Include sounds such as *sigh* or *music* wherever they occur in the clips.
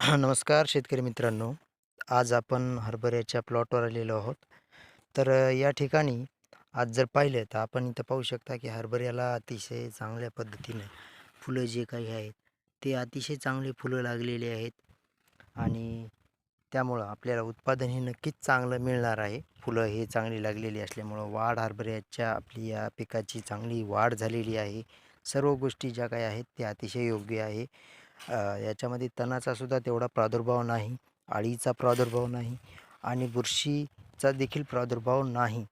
*clears throat* नमस्कार शेतकरी मित्रांनो. आज आपण हरभऱ्याच्या प्लॉटवर आलेलो आहोत. तर या ठिकाणी आज जर पाहिलं तर आपण इथं पाहू शकता की हरभऱ्याला अतिशय चांगल्या पद्धतीने फुलं जे काही आहेत ते अतिशय चांगले फुलं लागलेली आहेत आणि त्यामुळं आपल्याला उत्पादन हे नक्कीच चांगलं मिळणार आहे. फुलं हे चांगली लागलेली असल्यामुळं वाढ हरभऱ्याच्या आपली या पिकाची चांगली वाढ झालेली आहे. सर्व गोष्टी ज्या काही आहेत त्या अतिशय योग्य आहे. याच्यामध्ये तणाचा सुद्धा तेवढा प्रादुर्भाव नाही, अळीचा प्रादुर्भाव नाही आणि बुरशीचा देखील प्रादुर्भाव नाही.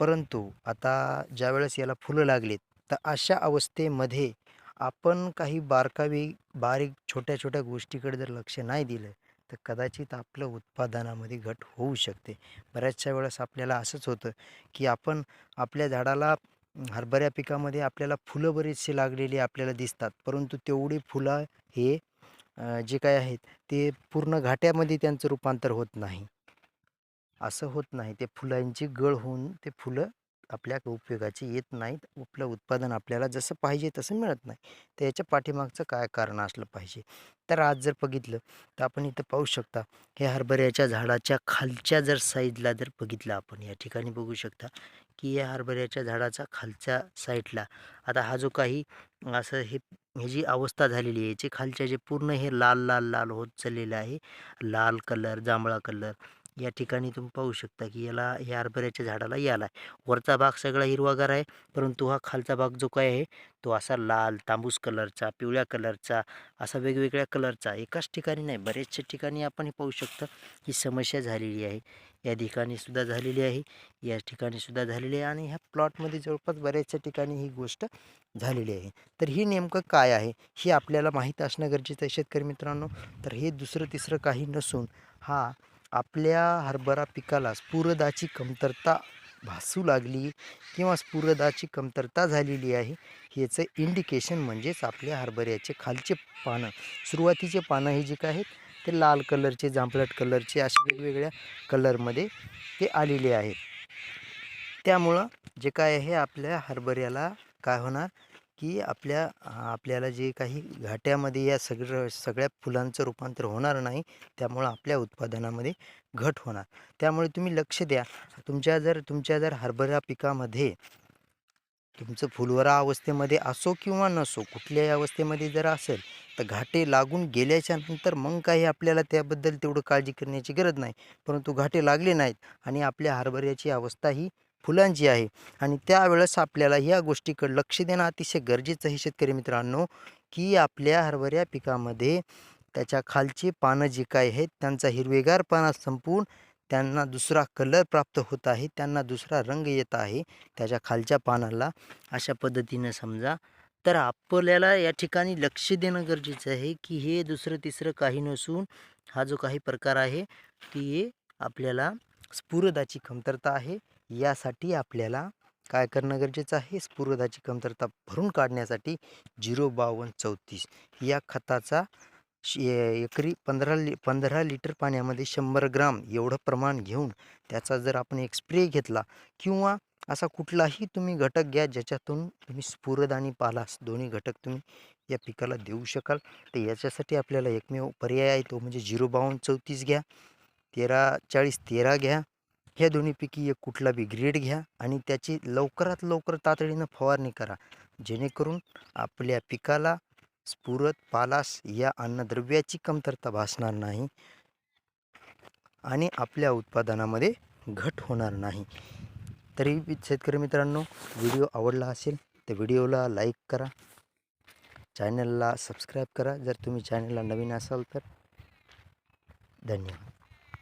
परंतु आता ज्यावेळेस याला फुलं लागलीत, तर अशा अवस्थेमध्ये आपण काही बारकावी बारीक छोट्या-छोट्या गोष्टीकडे जर लक्ष नाही दिलं, तर कदाचित आपलं उत्पादनामध्ये घट होऊ शकते. बऱ्याचशा वेळेस आपल्याला असंच होतं, की आपण आपल्या झाडाला हरभऱ्या पिकामध्ये आपल्याला फुलं बरीचशी लागलेली आपल्याला दिसतात. परंतु तेवढी फुलं हे जे काय आहेत ते पूर्ण घाट्यामध्ये त्यांचं रूपांतर होत नाही. असं होत नाही. ते फुलांची गळ होऊन ते फुलं आपल्या उपयोगाची येत नाहीत. आपलं उत्पादन आपल्याला जसं पाहिजे तसं मिळत नाही. तर याच्या पाठीमागचं काय कारण असलं पाहिजे? तर आज जर बघितलं तर आपण इथं पाहू शकता, हे हरभऱ्याच्या झाडाच्या खालच्या जर साईडला जर बघितलं आपण या ठिकाणी बघू शकता, की या हरभऱ्याच्या झाडाचा खालच्या साईडला आता हा जो काही असं हे हे जी अवस्था झालेली आहे, याचे खालच्या जे पूर्ण हे लाल, लाल, लाल होत चाललेलं आहे. लाल कलर, जांभळा कलर या ठिकाणी तुम्ही पाहू शकता, की याला या हरभऱ्याच्या झाडाला याला आहे. वरचा भाग सगळा हिरवागार आहे, परंतु हा खालचा भाग जो काय आहे, तो असा लाल, तांबूस कलरचा, पिवळ्या कलरचा, असा वेगवेगळ्या कलरचा एकाच ठिकाणी नाही, बऱ्याचशा ठिकाणी आपण हे पाहू शकता, ही समस्या झालेली आहे. या ठिकाणी सुद्धा झालेली आहे, या ठिकाणी सुद्धा झालेली आहे आणि ह्या प्लॉटमध्ये जवळपास बऱ्याचशा ठिकाणी ही गोष्ट झालेली आहे. तर ही नेमकं काय आहे, हे आपल्याला माहीत असणं गरजेचं आहे शेतकरी मित्रांनो. तर हे दुसरं-तिसरं काही नसून हा आपल्या हरभरा पिकाला स्फुरदाची कमतरता भासू लागली किंवा स्फुरदाची कमतरता झालेली आहे, याचं इंडिकेशन म्हणजेच आपल्या हरभऱ्याचे खालचे पानं, सुरुवातीचे पानं हे जे काय आहेत, ते लाल कलरचे, जांभळट कलरचे असे वेगवेगळ्या कलरमध्ये ते आलेले आहेत. त्यामुळं जे काय आहे आपल्या हरभऱ्याला काय होणार, की आपल्या आपल्याला जे काही घाट्यामध्ये या सगळं सगळ्या फुलांचं रूपांतर होणार नाही. त्यामुळं आपल्या उत्पादनामध्ये घट होणार. त्यामुळे तुम्ही लक्ष द्या. तुमच्या जर तुमच्या जर हरभरा पिकामध्ये तुमचं फुलवरा अवस्थेमध्ये असो किंवा नसो, कुठल्याही अवस्थेमध्ये जर असेल, तर घाटे लागून गेल्याच्यानंतर मग काही आपल्याला त्याबद्दल तेवढं काळजी करण्याची गरज नाही. परंतु घाटे लागले नाहीत आणि आपल्या हरभऱ्याची अवस्था ही फुलांची आहे आणि त्यावेळेस आपल्याला ह्या गोष्टीकडे लक्ष देणं अतिशय गरजेचं आहे शेतकरी मित्रांनो, की आपल्या हरभऱ्या पिकामध्ये त्याच्या खालची पानं जी काय आहेत, त्यांचा हिरवेगारपणा संपवून त्यांना दुसरा कलर प्राप्त होत आहे, त्यांना दुसरा रंग येत आहे त्याच्या खालच्या पानाला. अशा पद्धतीनं समजा, तर आपल्याला या ठिकाणी लक्ष देणं गरजेचं आहे, की हे दुसरं-तिसरं काही नसून हा जो काही प्रकार आहे, ती आपल्याला स्फुरदाची कमतरता आहे. यासाठी आपल्याला काय करणं गरजेचं आहे, स्फुरदाची कमतरता भरून काढण्यासाठी 05234 या खताचा एकरी 15 लि 15 लिटर पाण्यामध्ये शंभर ग्राम एवढं प्रमाण घेऊन त्याचा जर आपण एक स्प्रे घेतला किंवा असा कुठलाही तुम्ही घटक घ्या, ज्याच्यातून तुम्ही स्फुरद आणि पालास दोन्ही घटक तुम्ही या पिकाला देऊ शकाल. तर याच्यासाठी आपल्याला एकमेव पर्याय आहे, तो म्हणजे 05234 घ्या, 134013 घ्या. ह्या दोन्हीपैकी एक कुठला बी ग्रेड घ्या आणि त्याची लवकरात लवकर तातडीनं फवारणी करा. जेणेकरून आपल्या पिकाला स्फुरत पालास या अन्नद्रव्याची कमतरता भासणार नाही आणि आपल्या उत्पादनामध्ये घट होणार नाही. तरी शेतकरी मित्रांनो, व्हिडिओ आवडला असेल तर व्हिडिओला लाईक करा. चॅनलला सबस्क्राईब करा, जर तुम्ही चॅनलला नवीन असाल तर. धन्यवाद.